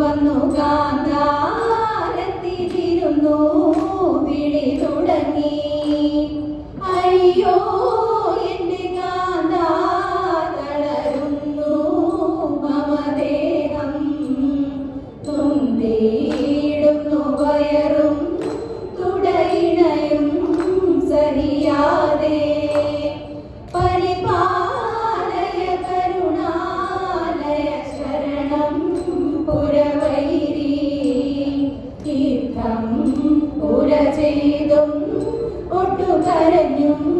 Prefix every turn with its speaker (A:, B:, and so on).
A: ಬಂದು പുരവൈരി തീർത്ഥം പുര ചെയ്തും ഒട്ടു കരഞ്ഞും